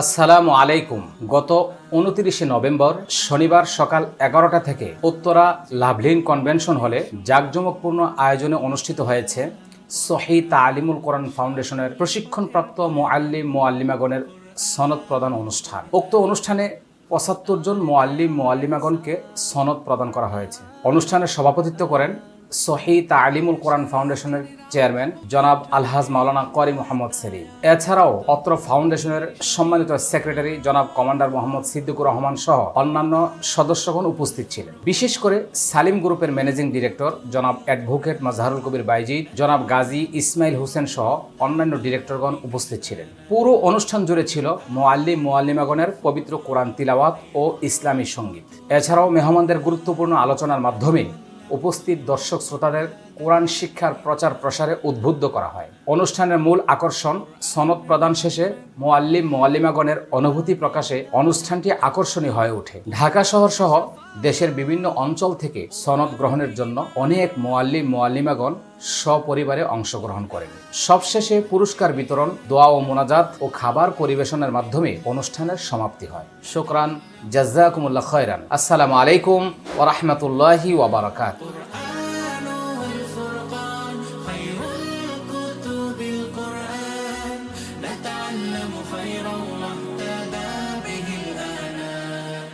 আসসালামু আলাইকুম। গত উনত্রিশে নভেম্বর শনিবার সকাল এগারোটা থেকে উত্তরা লাভলিন কনভেনশন হলে জাঁকজমকপূর্ণ আয়োজনে অনুষ্ঠিত হয়েছে সহি তালিমুল কোরআন ফাউন্ডেশনের প্রশিক্ষণপ্রাপ্ত মোয়াল্লিম মোয়াল্লিমাগণের সনদ প্রদান অনুষ্ঠান। উক্ত অনুষ্ঠানে পঁচাত্তর জন মোয়াল্লিম মোয়াল্লিমাগণকে সনদ প্রদান করা হয়েছে। অনুষ্ঠানে সভাপতিত্ব করেন সহি তালিমুল কোরআন ফাউন্ডেশনের চেয়ারম্যান জনাব আলহাজ মাওলানা করি মোহাম্মদ সেলিম। এছাড়াও অত্র ফাউন্ডেশনের সম্মানিত সেক্রেটারি জনাব কমান্ডার মোহাম্মদ সিদ্দিকুর রহমান সহ অন্যান্য সদস্যগণ উপস্থিত ছিলেন। বিশেষ করে সালিম গ্রুপের ম্যানেজিং ডিরেক্টর জনাব অ্যাডভোকেট মাজহারুল কবির বাইজিদ, জনাব গাজী ইসমাইল হোসেন সহ অন্যান্য ডিরেক্টরগণ উপস্থিত ছিলেন। পুরো অনুষ্ঠান জুড়ে ছিল মোয়াল্লিম মোয়াল্লিমাগণের পবিত্র কোরআন তিলাওয়াত ও ইসলামী সংগীত। এছাড়াও মেহমানদের গুরুত্বপূর্ণ আলোচনার মাধ্যমে উপস্থিত দর্শক শ্রোতাদের কোরআন শিক্ষার প্রচার প্রসারে উদ্বুদ্ধ করা হয়। অনুষ্ঠানের মূল আকর্ষণ সনদ প্রদান শেষে মোয়াল্লিম মোয়াল্লিমাগণের অনুভূতি প্রকাশে অনুষ্ঠানটি আকর্ষণীয় হয়ে ওঠে। ঢাকা শহর সহ দেশের বিভিন্ন অঞ্চল থেকে সনদ গ্রহণের জন্য অনেক মোয়াল্লিম, মোয়াল্লিমাগণ সপরিবারে অংশগ্রহণ করেন। সবশেষে পুরস্কার বিতরণ, দোয়া ও মোনাজাত ও খাবার পরিবেশনের মাধ্যমে অনুষ্ঠানের সমাপ্তি হয়। শোকরান জাজাকুমুল্লাহ খয়রান। আসসালামু আলাইকুম ওরহমতুল্লাহি ওবরাকাত